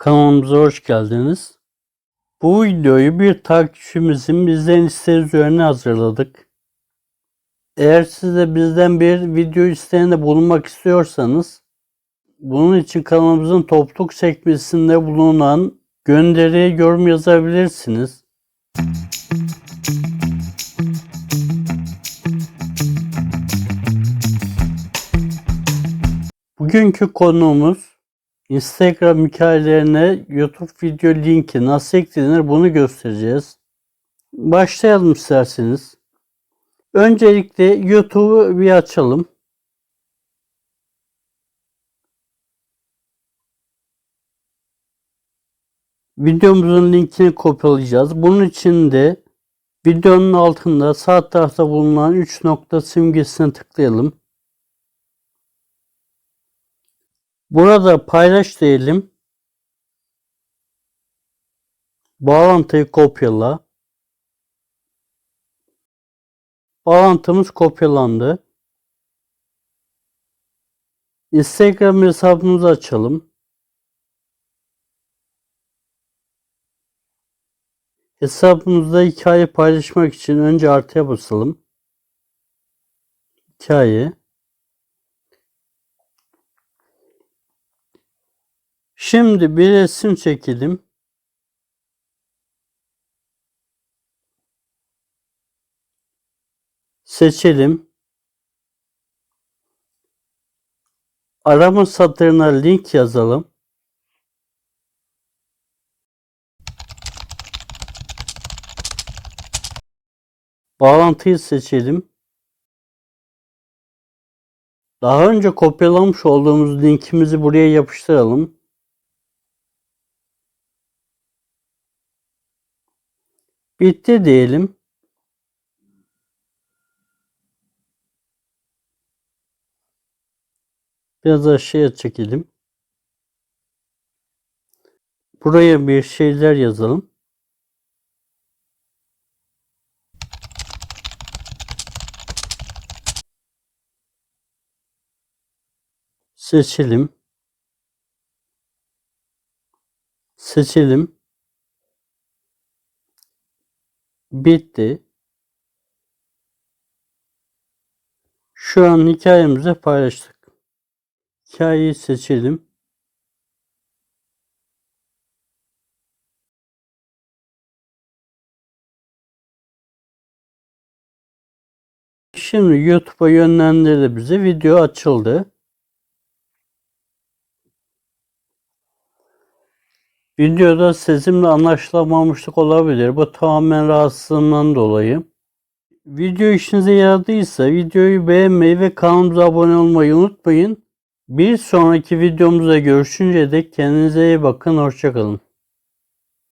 Kanalımıza hoş geldiniz. Bu videoyu bir takipçimizin bizden isteği üzerine hazırladık. Eğer siz de bizden bir video isteğinde bulunmak istiyorsanız bunun için kanalımızın topluluk sekmesinde bulunan gönderiye yorum yazabilirsiniz. Bugünkü konuğumuz Instagram hikayelerine YouTube video linki nasıl eklenir bunu göstereceğiz. Başlayalım isterseniz. Öncelikle YouTube'u bir açalım. Videomuzun linkini kopyalayacağız. Bunun için de videonun altında sağ tarafta bulunan 3 nokta simgesine tıklayalım. Burada paylaş diyelim. Bağlantıyı kopyala. Bağlantımız kopyalandı. Instagram hesabımızı açalım. Hesabımızda hikaye paylaşmak için önce artıya basalım. Hikaye. Şimdi bir resim çekelim. Seçelim. Arama satırına link yazalım. Bağlantıyı seçelim. Daha önce kopyalamış olduğumuz linkimizi buraya yapıştıralım. Bitti diyelim. Biraz aşağıya çekelim. Buraya bir şeyler yazalım. Seçelim. Seçelim. Bitti. Şu an hikayemizi paylaştık. Hikayeyi seçelim. Şimdi YouTube'a yönlendirdi bizi. Video açıldı. Videoda sesimle anlaşılamamışlık olabilir. Bu tamamen rahatsızlığımdan dolayı. Video işinize yaradıysa videoyu beğenmeyi ve kanalımıza abone olmayı unutmayın. Bir sonraki videomuzda görüşünceye dek kendinize iyi bakın. Hoşçakalın.